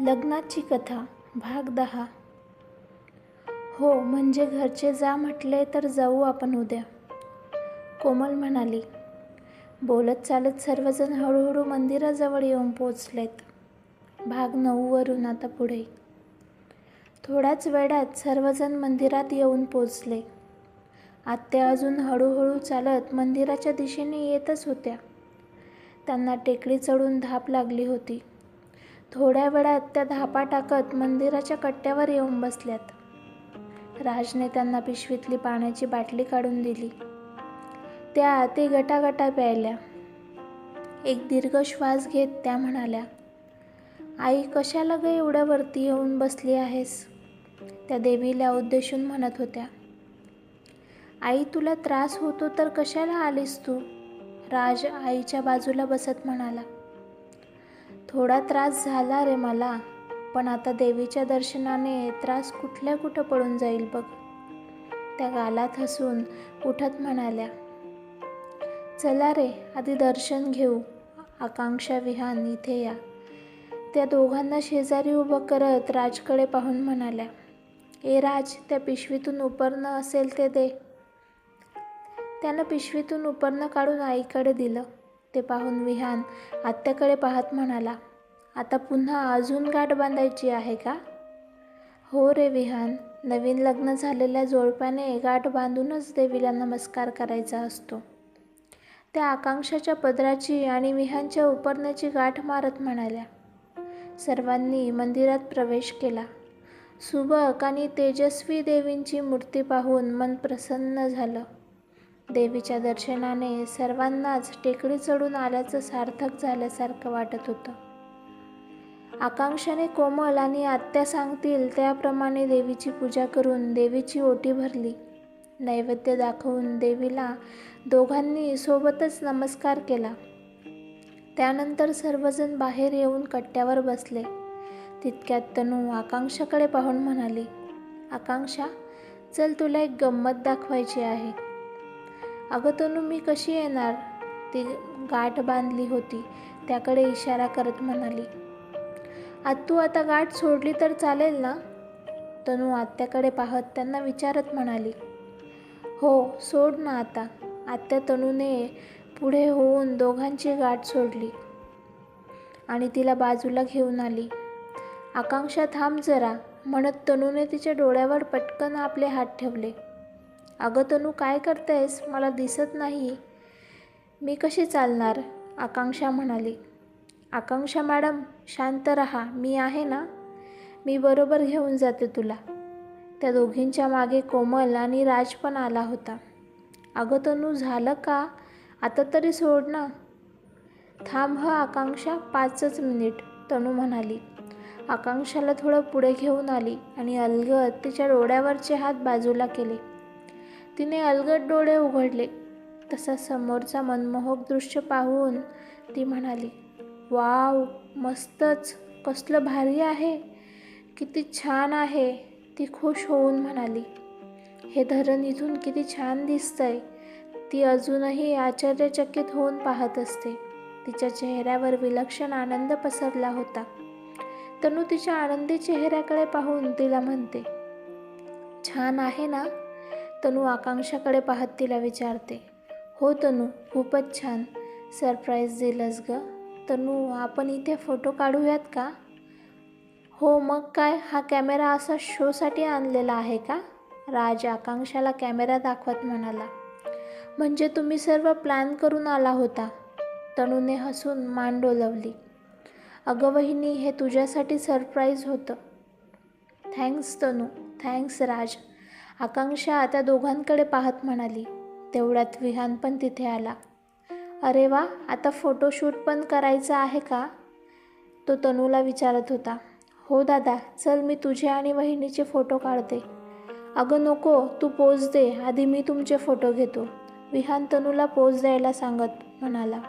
लग्नाची कथा भाग दहा. हो म्हणजे घरचे जा म्हटले तर जाऊ आपण उद्या. कोमल म्हणाली बोलत चालत सर्वजण हळूहळू मंदिराजवळ येऊन पोचलेत. भाग नऊवरून आता पुढे. थोड्याच वेळात सर्वजण मंदिरात येऊन पोचले. आत्या अजून हळूहळू चालत मंदिराच्या दिशेने येतच होत्या. त्यांना टेकडी चढून धाप लागली होती. थोड्या वेळात त्या धापा टाकत मंदिराच्या कट्ट्यावर येऊन बसल्यात. राजने त्यांना पिशवीतली पाण्याची बाटली काढून दिली. त्या ते गटागटा प्यायल्या. एक दीर्घ श्वास घेत त्या म्हणाल्या आई कशाला ग एवढ्या वरती येऊन बसली आहेस? त्या देवीला उद्देशून म्हणत होत्या आई तुला त्रास होतो तर कशाला आलीस तू? राज आईच्या बाजूला बसत म्हणाला थोडा त्रास झाला रे मला पण आता देवीच्या दर्शनाने त्रास कुठल्या कुठं पडून जाईल बघ. त्या गालात हसून उठत म्हणाल्या चला रे आधी दर्शन घेऊ. आकांक्षा विहान इथे या. त्या दोघांना शेजारी उभं करत राजकडे पाहून म्हणाल्या ए राज त्या पिशवीतून उपरणं असेल ते दे. त्यानं पिशवीतून उपरणं काढून आईकडे दिलं. ते पाहून विहान आत्याकडे पाहत म्हणाला आता पुन्हा अजून गाठ बांधायची आहे का? हो रे विहान नवीन लग्न झालेल्या जोडप्याने गाठ बांधूनच देवीला नमस्कार करायचा असतो. त्या आकांक्षाच्या पदराची आणि विहानच्या उपरण्याची गाठ मारत म्हणाल्या. सर्वांनी मंदिरात प्रवेश केला. सुबक आणि तेजस्वी देवींची मूर्ती पाहून मन प्रसन्न झालं. देवीच्या दर्शनाने सर्वांनाच टेकडी चढून आल्याचं सार्थक झाल्यासारखं वाटत होतं. आकांक्षाने कोमल आणि आत्या सांगतील त्याप्रमाणे देवीची पूजा करून देवीची ओटी भरली. नैवेद्य दाखवून देवीला दोघांनी सोबतच नमस्कार केला. त्यानंतर सर्वजण बाहेर येऊन कट्ट्यावर बसले. तितक्यात तनू आकांक्षाकडे पाहून म्हणाली आकांक्षा चल तुला एक गंमत दाखवायची आहे. अगं तनू मी कशी येणार? ती गाठ बांधली होती. त्याकडे इशारा करत म्हणाली आत्तू आता गाठ सोडली तर चालेल ना? तनू आत्याकडे पाहत त्यांना विचारत म्हणाली हो सोड ना आता. आत्या तनूने पुढे होऊन दोघांची गाठ सोडली. आणि तिला बाजूला घेऊन आली आकांक्षा थांब जरा म्हणत तनूने तिच्या डोळ्यावर पटकन आपले हात ठेवले. अगं तनू काय करतेस मला दिसत नाही. मी कशी चालणार? आकांक्षा म्हणाली. आकांक्षा मॅडम शांत रहा. मी आहे ना? मी बरोबर घेऊन जाते तुला. त्या दोघींच्या मागे कोमल आणि राज पण आला होता. अगं तनू झालं का? आता तरी सोड ना. थांब ह आकांक्षा. पाचच मिनिट तनू म्हणाली. आकांक्षाला थोडं पुढे घेऊन आली आणि अलगद तिच्या डोळ्यावरचे हात बाजूला केले. तिने अलगद डोळे उघडले. तसा समोरचा मनमोहक दृश्य पाहून ती म्हणाली वाव मस्तच! कसलं भारी आहे! किती छान आहे! ती खुश होऊन म्हणाली हे धरण इथून किती छान दिसतंय! ती अजूनही आश्चर्यचकित होऊन पाहत असते. तिच्या चेहऱ्यावर विलक्षण आनंद पसरला होता. तनू तिच्या आनंदी चेहऱ्याकडे पाहून तिला म्हणते छान आहे ना? तनू आकांक्षाकडे पाहत तिला विचारते हो तनू खूपच छान. सरप्राईज दिलंस ग. तनू आपण इथे फोटो काढूयात का? हो मग काय? हा कॅमेरा असा शोसाठी आणलेला आहे का? राज आकांक्षाला कॅमेरा दाखवत म्हणाला. म्हणजे तुम्ही सर्व प्लॅन करून आला होता? तनूने हसून मान डोलवली. अगं वहिनी हे तुझ्यासाठी सरप्राईज होतं. थँक्स तनू थँक्स राज. आकांक्षा त्या दोघांकडे पाहत म्हणाली. तेवढ्यात विहान पण तिथे आला. अरे वा आता फोटोशूट पण करायचं आहे का? तो तनूला विचारत होता. हो दादा चल मी तुझे आणि वहिनीचे फोटो काढते. अगं नको तू पोज दे आधी मी तुमचे फोटो घेतो. विहान तनूला पोज द्यायला सांगत म्हणाला.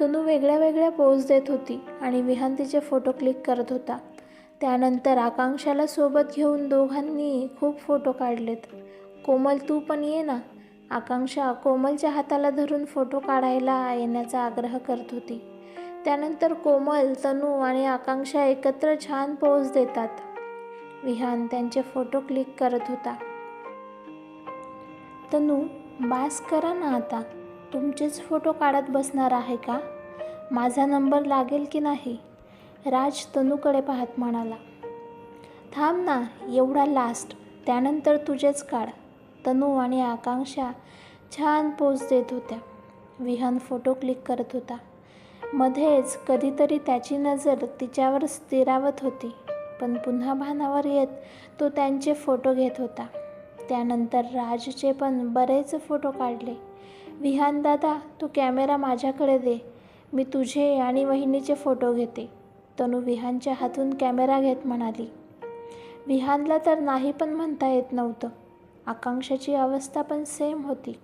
तनू वेगळ्या वेगळ्या पोज देत होती आणि विहान तिचे फोटो क्लिक करत होता. त्यानंतर आकांक्षाला सोबत घेऊन दोघांनी खूप फोटो काढलेत. कोमल तू पण ये ना. आकांक्षा कोमलच्या हाताला धरून फोटो काढायला येण्याचा आग्रह करत होती. त्यानंतर कोमल तनू आणि आकांक्षा एकत्र छान पोज देतात. विहान त्यांचे फोटो क्लिक करत होता. तनू बास करा ना आता. तुमचेच फोटो काढत बसणार आहे का? माझा नंबर लागेल की नाही? राज तनूकडे पाहत म्हणाला थांब ना एवढा लास्ट त्यानंतर तुझेच काढ. तनू आणि आकांक्षा छान पोज देत होत्या. विहान फोटो क्लिक करत होता. मध्येच कधीतरी त्याची नजर तिच्यावर स्थिरावत होती पण पुन्हा भानावर येत तो त्यांचे फोटो घेत होता. त्यानंतर राजचे पण बरेच फोटो काढले. विहान दादा तू कॅमेरा माझ्याकडे दे. मी तुझे आणि वहिनीचे फोटो घेते. तनू विहानच्या हातून कॅमेरा घेत म्हणाली विहानला तर नाही पण म्हणता येत नव्हतं. आकांक्षाची अवस्था पण सेम होती.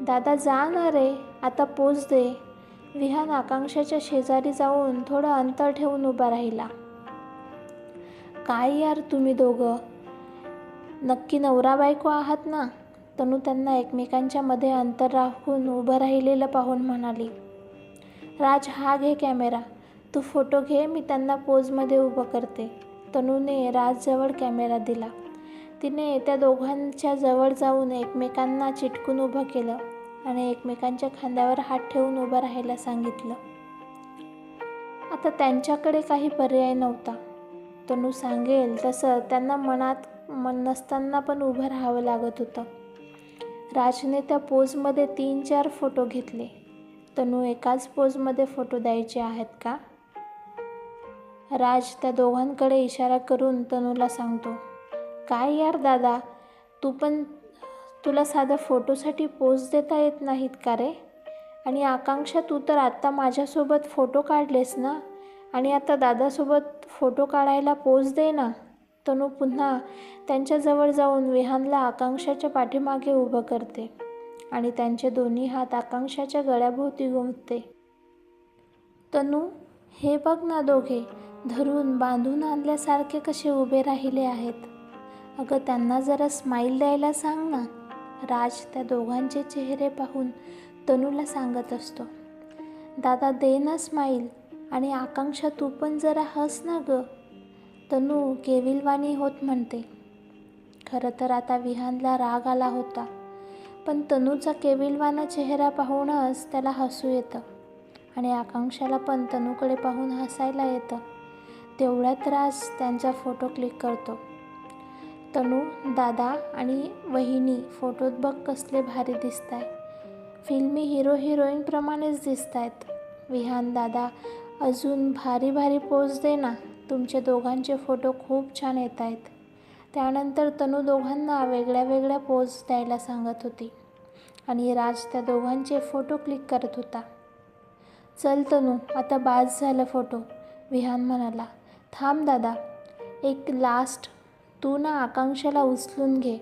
दादा जा ना रे आता पोच दे. विहान आकांक्षाच्या शेजारी जाऊन थोडं अंतर ठेवून उभा राहिला. काय यार तुम्ही दोघं? नक्की नवरा बायको आहात ना? तनू त्यांना एकमेकांच्या मध्ये अंतर राखून उभं राहिलेलं पाहून म्हणाली राज हा घे कॅमेरा. तू फोटो घे मी त्यांना पोजमध्ये उभं करते. तनूने राजजवळ कॅमेरा दिला. तिने त्या दोघांच्या जवळ जाऊन एकमेकांना चिटकून उभं केलं आणि एकमेकांच्या खांद्यावर हात ठेवून उभं राहायला सांगितलं. आता त्यांच्याकडे काही पर्याय नव्हता. तनू सांगेल तसं त्यांना मनात मन नसताना पण उभं राहावं लागत होतं. राजने त्या पोजमध्ये तीन चार फोटो घेतले. तनू एकाच पोजमध्ये फोटो द्यायचे आहेत का? राज त्या दोघांकडे इशारा करून तनूला सांगतो काय यार दादा तू पण तुला साधा फोटोसाठी पोज देता येत नाहीत का रे? आणि आकांक्षा तू तर आत्ता माझ्यासोबत फोटो काढलेस ना? आणि आता दादासोबत फोटो काढायला पोज दे ना. तनू पुन्हा त्यांच्याजवळ जाऊन विहानला आकांक्षाच्या पाठीमागे उभं करते आणि त्यांचे दोन्ही हात आकांक्षाच्या गळ्याभोवती गुंतते तनू हे बघ ना दोघे धरून बांधून आणल्यासारखे कसे उभे राहिले आहेत? अगं त्यांना जरा स्माईल द्यायला सांग ना. राज त्या दोघांचे चेहरे पाहून तनूला सांगत असतो. दादा दे ना स्माईल आणि आकांक्षा तू पण जरा हस ना ग. तनू केविलवाणी होत म्हणते. खरं तर आता विहानला राग आला होता. पण तनूचा केविलवाना चेहरा पाहूनच त्याला हसू येतं. आणि आकांक्षाला पण तनूकडे पाहून हसायला येतं. तेवढा त्रास त्यांचा फोटो क्लिक करतो. तनू दादा आणि वहिनी फोटोत बघ कसले भारी दिसत आहे फिल्मी हिरो हिरोईनप्रमाणेच दिसत आहेत विहान दादा अजून भारी भारी पोज दे ना. तुमचे दोघांचे फोटो खूप छान येत आहेत त्यानंतर तनू दोघांना वेगळ्या वेगळ्या पोज द्यायला सांगत होती. आणि राज त्या दोघांचे फोटो क्लिक करत होता. चल तनू आता बाज झालं फोटो. विहान म्हणाला थांब दादा एक लास्ट तू ना आकांक्षाला उचलून घे.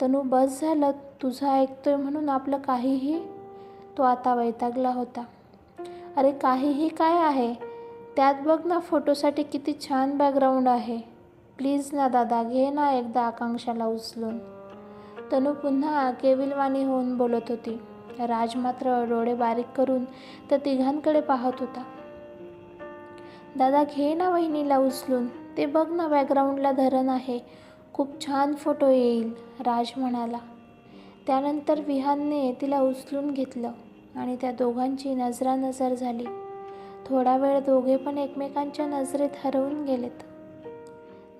तनू बस झालं. तुझं ऐकतोय म्हणून आपलं काहीही तो आता वैतागला होता. अरे काहीही काय आहे? त्यात बघ ना फोटोसाठी किती छान बॅकग्राऊंड आहे. प्लीज ना दादा घे ना एकदा आकांक्षाला उचलून. तनू पुन्हा केविलवाणी होऊन बोलत होती. राज मात्र डोळे बारीक करून त्या तिघांकडे पाहत होता. दादा घे ना वहिनीला उचलून. ते बघ ना बॅकग्राऊंडला धरण आहे. खूप छान फोटो येईल राज म्हणाला. त्यानंतर विहानने तिला उचलून घेतलं आणि त्या दोघांची नजरानजर झाली. थोडा वेळ दोघे पण एकमेकांच्या नजरेत हरवून गेलेत.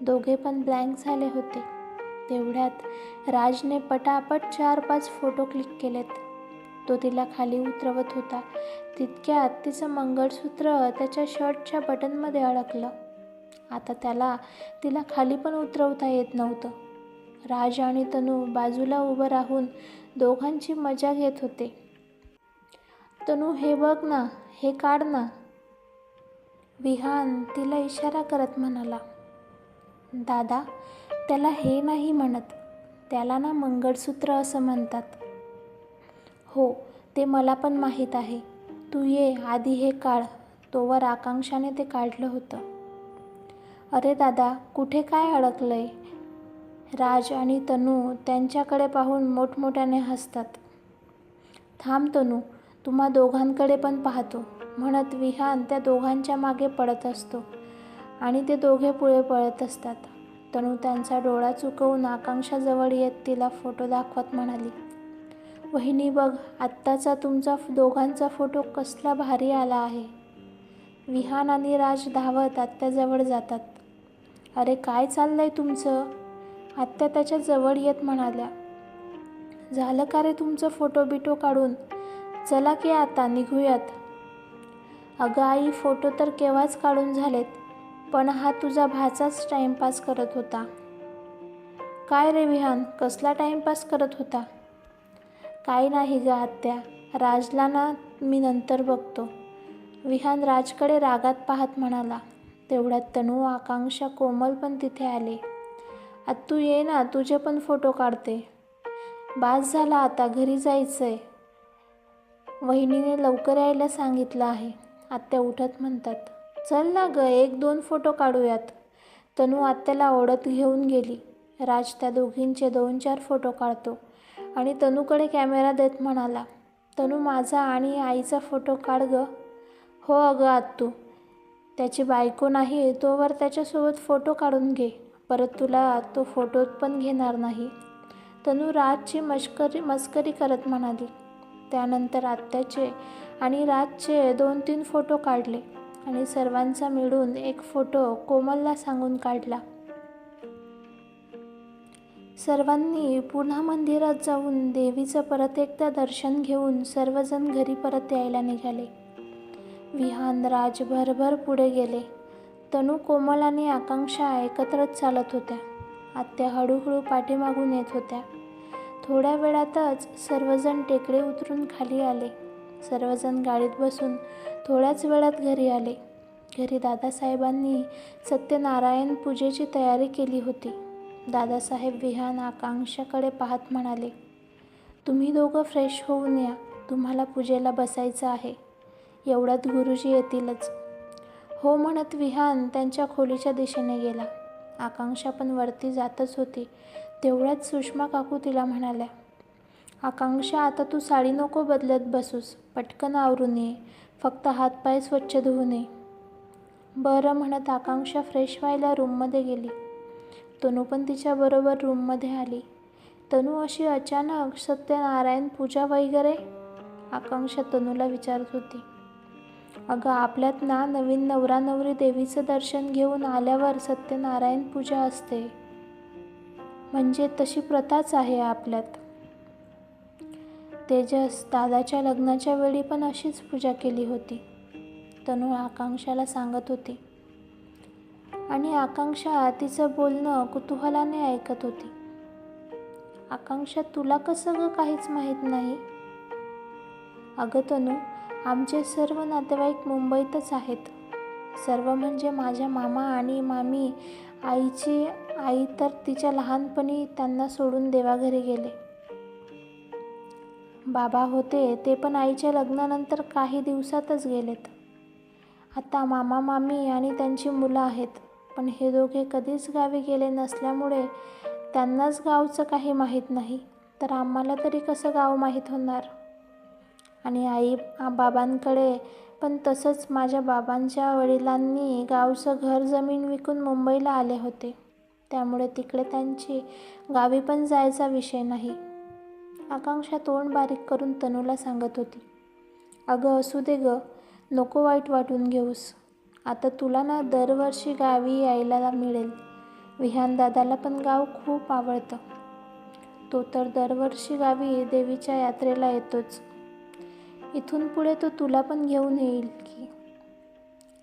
दोघे पण ब्लँक झाले होते. तेवढ्यात राजने पटापट चार पाच फोटो क्लिक केलेत. तो तिला खाली उतरवत होता. तितक्यात तिचं मंगळसूत्र त्याच्या शर्टच्या बटनमध्ये अडकलं. आता त्याला तिला खाली पण उतरवता येत नव्हतं. राज आणि तनू बाजूला उभं राहून दोघांची मजा घेत होते. तनू हे बघ ना हे काढ ना. विहान तिला इशारा करत म्हणाला दादा त्याला हे नाही म्हणत. त्याला ना मंगळसूत्र असं म्हणतात. हो ते मला पण माहीत आहे. तू ये आधी हे काढ. तोवर आकांक्षाने ते काढलं होतं. अरे दादा कुठे काय अडकलंय? राज आणि तनू त्यांच्याकडे पाहून मोठमोठ्याने हसतात. थांब तनू तुम्हा दोघांकडे पण पाहतो. म्हणत विहान त्या दोघांच्या मागे पडत असतो आणि ते दोघे पुढे पळत असतात. तनू त्यांचा डोळा चुकवून आकांक्षाजवळ येत तिला फोटो दाखवत म्हणाली वहिनी बघ आत्ताचा तुमचा दोघांचा फोटो कसला भारी आला आहे. विहान आणि राज धावत आत्याजवळ जातात. अरे काय चाललंय तुमचं? आत्या त्याच्याजवळ येत म्हणाल्या. झालं का रे तुमचं फोटो बिटो काढून? चला की आता निघूयात. अगं आई फोटो तर केव्हाच काढून झालेत पण हा तुझा भाचाच टाईमपास करत होता. काय रे विहान कसला टाईमपास करत होता? काही नाही ग आत्या. राजला ना मी नंतर बघतो. विहान राजकडे रागात पाहत म्हणाला तेवढ्यात तनू आकांक्षा कोमल पण तिथे आले. आत्तू ये ना तुझे पण फोटो काढते. बास झाला आता घरी जायचं आहे वहिनीने लवकर यायला सांगितलं आहे. आत्या उठत म्हणतात चल ना ग एक दोन फोटो काढूयात. तनू आत्याला ओढत घेऊन गेली. राज त्या दोघींचे दोन चार फोटो काढतो. आणि तनूकडे कॅमेरा देत म्हणाला तनू माझा आणि आईचा फोटो काढ ग. हो अगं आत्तू. त्याची बायको नाही तोवर त्याच्यासोबत फोटो काढून घे. परत तुला तो फोटोत पण घेणार नाही. तनू राजची मस्करी मस्करी करत म्हणाली. त्यानंतर आत्याचे आणि राजचे दोन तीन फोटो काढले आणि सर्वांचा मिळून एक फोटो कोमलला सांगून काढला. सर्वांनी पुन्हा मंदिरात जाऊन देवीचं परत एकदा दर्शन घेऊन सर्वजण घरी परत यायला निघाले. विहान राज भरभर पुढे गेले. तनू कोमल आणि आकांक्षा एकत्रच चालत होत्या. आत्या हळूहळू पाठीमागून येत होत्या. थोड्या वेळातच सर्वजण टेकडे उतरून खाली आले. सर्वजण गाडीत बसून थोड्याच वेळात घरी आले. घरी दादासाहेबांनी सत्यनारायण पूजेची तयारी केली होती. दादासाहेब विहान आकांक्षाकडे पाहत म्हणाले तुम्ही दोघं फ्रेश होऊन या. तुम्हाला पूजेला बसायचं आहे. एवढ्यात गुरुजी येतीलच. हो म्हणत विहान त्यांच्या खोलीच्या दिशेने गेला. आकांक्षा पण वरती जातच होती. तेवढ्यात सुषमा काकू तिला म्हणाल्या आकांक्षा आता तू साडी नको बदलत बसूस. पटकन आवरून ये. फक्त हातपाय स्वच्छ धुवून ये. बरं म्हणत आकांक्षा फ्रेश व्हायला रूममध्ये गेली. तनू पण तिच्याबरोबर रूममध्ये आली. तनू अशी अचानक सत्यनारायण पूजा वगैरे? आकांक्षा तनूला विचारत होती. अगं आपल्यात ना नवीन नवरा नवरी देवीचं दर्शन घेऊन आल्यावर सत्यनारायण पूजा असते. म्हणजे तशी प्रथाच आहे आपल्यात. तेजस दादाच्या लग्नाच्या वेळी पण अशीच पूजा केली होती. तनू आकांक्षाला सांगत होती. आणि आकांक्षा तिचं बोलणं कुतूहलाने ऐकत होती. आकांक्षा तुला कसं गं काहीच माहीत नाही? अगं तनू आमचे सर्व नातेवाईक मुंबईतच आहेत. सर्व म्हणजे माझ्या मामा आणि मामी आईची आई तर तिच्या लहानपणी त्यांना सोडून देवाघरी गेले. बाबा होते ते पण आईच्या लग्नानंतर काही दिवसातच गेलेत. आता मामा मामी आणि त्यांची मुलं आहेत. पण हे दोघे कधीच गावी गेले नसल्यामुळे त्यांनाच गावचं काही माहीत नाही. तर आम्हाला तरी कसं गाव माहीत होणार? आणि आई बाबांकडे पण तसंच माझ्या बाबांच्या वडिलांनी गावचं घर जमीन विकून मुंबईला आले होते. त्यामुळे तिकडे त्यांची गावी पण जायचा विषय नाही. आकांक्षा तोंड बारीक करून तनूला सांगत होती. अगं असू दे ग. नको वाईट वाटून घेऊस. आता तुला ना दरवर्षी गावी यायला मिळेल. विहान दादाला पण गाव खूप आवडतं. तो तर दरवर्षी गावी देवीच्या यात्रेला येतोच. इथून पुढे तो तुला पण घेऊन येईल की.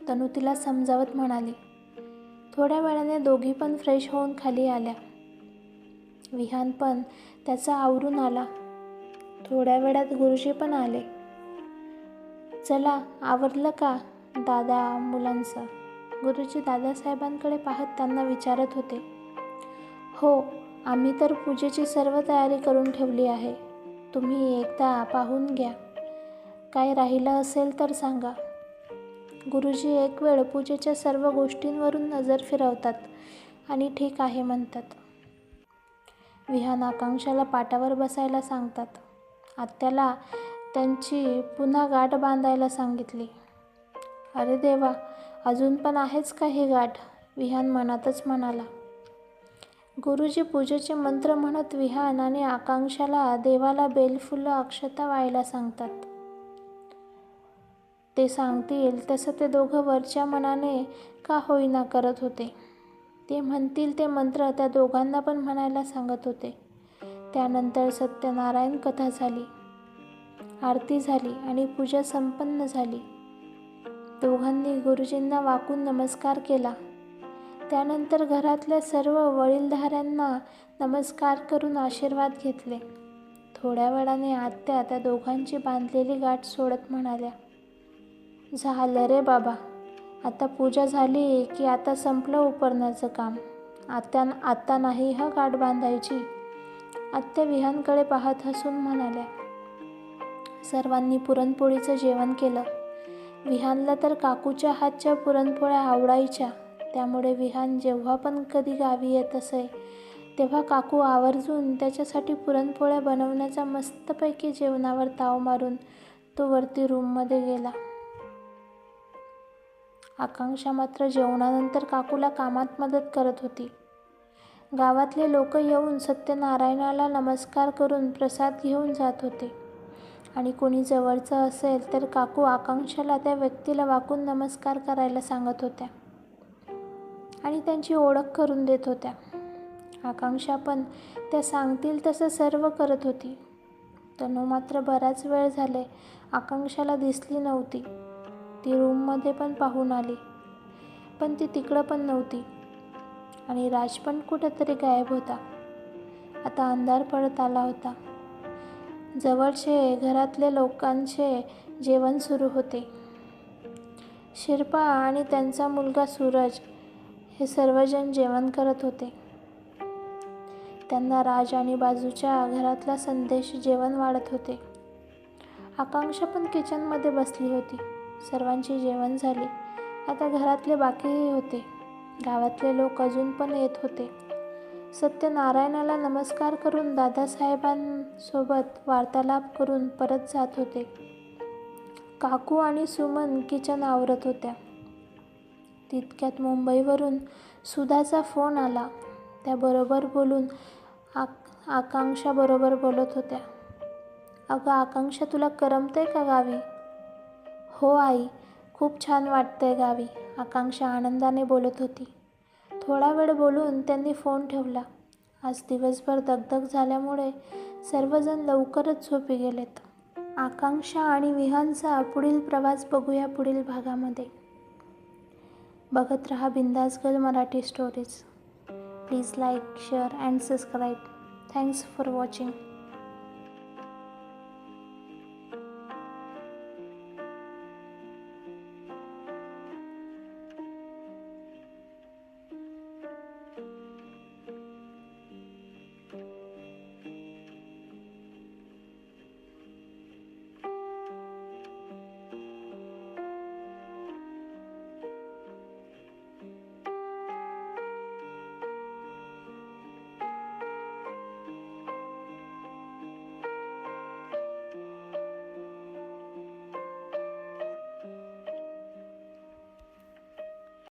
तनू तिला समजावत म्हणाली. थोड्या वेळाने दोघी पण फ्रेश होऊन खाली आल्या. विहान पण त्याचा आवरून आला. थोड्या वेळात गुरुजी पण आले. चला आवरलं का? दादा मुलांचं गुरुजी दादासाहेबांकडे पाहत त्यांना विचारत होते. हो आम्ही तर पूजेची सर्व तयारी करून ठेवली आहे. तुम्ही एकदा पाहून घ्या. काय राहिलं असेल तर सांगा. गुरुजी एक वेळ पूजेच्या सर्व गोष्टींवरून नजर फिरवतात आणि ठीक आहे म्हणतात. विहान आकांक्षाला पाटावर बसायला सांगतात. आत्याला त्यांची पुन्हा गाठ बांधायला सांगितली. अरे देवा अजून पण आहेच का ही गाठ? विहान मनातच म्हणाला. गुरुजी पूजेचे मंत्र म्हणत विहान आणि आकांक्षाला देवाला बेलफुलं अक्षता व्हायला सांगतात. ते सांगतील तसं ते दोघं वरच्या मनाने का होईना करत होते. ते म्हणतील ते मंत्र त्या दोघांना पण म्हणायला सांगत होते. त्यानंतर सत्यनारायण कथा झाली. आरती झाली आणि पूजा संपन्न झाली. दोघांनी गुरुजींना वाकून नमस्कार केला. त्यानंतर घरातल्या सर्व वडीलधाऱ्यांना नमस्कार करून आशीर्वाद घेतले. थोड्या वेळाने आत्या त्या दोघांची बांधलेली गाठ सोडत म्हणाल्या झालं रे बाबा. आता पूजा झाली की आता संपलं उपरण्याचं काम. आत्या आत्ता नाही हा गाठ बांधायची. आत्या विहानकडे पाहत हसून म्हणाल्या सर्वांनी पुरणपोळीचं जेवण केलं. विहानला तर काकूच्या हातच्या पुरणपोळ्या आवडायच्या. त्यामुळे विहान जेव्हा पण कधी गावी येत असे तेव्हा काकू आवर्जून त्याच्यासाठी पुरणपोळ्या बनवण्याचा मस्तपैकी जेवणावर ताव मारून तो वरती रूममध्ये गेला. आकांक्षा मात्र जेवणानंतर काकूला कामात मदत करत होती. गावातले लोक येऊन सत्यनारायणाला नमस्कार करून प्रसाद घेऊन जात होते. आणि कोणी जवळचं असेल तर काकू आकांक्षाला त्या व्यक्तीला वाकून नमस्कार करायला सांगत होत्या. आणि त्यांची ओळख करून देत होत्या. आकांक्षा पण त्या सांगतील तसं सर्व करत होती. तनू मात्र बराच वेळ झाले आकांक्षाला दिसली नव्हती. ती रूममध्ये पण पाहून आली. पण ती तिकडं पण नव्हती. आणि राज पण कुठेतरी गायब होता. आता अंधार पडत आला होता. जवळचे घरातले लोकांचे जेवण सुरू होते. शिरपा आणि त्यांचा मुलगा सूरज हे सर्वजण जेवण करत होते. त्यांना राज आणि बाजूच्या घरातला संदेश जेवण वाढत होते. आकांक्षा पण किचनमध्ये बसली होती. सर्वांची जेवण झाली. आता घरातले बाकीही होते. गावातले लोक अजून पण येत होते. सत्यनारायणाला नमस्कार करून दादासाहेबांसोबत वार्तालाप करून परत जात होते. काकू आणि सुमन किचन आवरत होत्या. तितक्यात मुंबईवरून सुधाचा फोन आला. त्याबरोबर बोलून आक आकांक्षाबरोबर बोलत होत्या. अगं आकांक्षा तुला करमतंय का गावी? हो आई. खूप छान वाटतंय गावी आकांक्षा आनंदाने बोलत होती. थोडा वेळ बोलून त्यांनी फोन ठेवला. आज दिवसभर दगदग झाल्यामुळे सर्वजण लवकरच झोपी गेलेत. आकांक्षा आणि विहानचा पुढील प्रवास बघूया पुढील भागामध्ये. बघत रहा Bindaas girl Marathi stories please like share and subscribe thanks for watching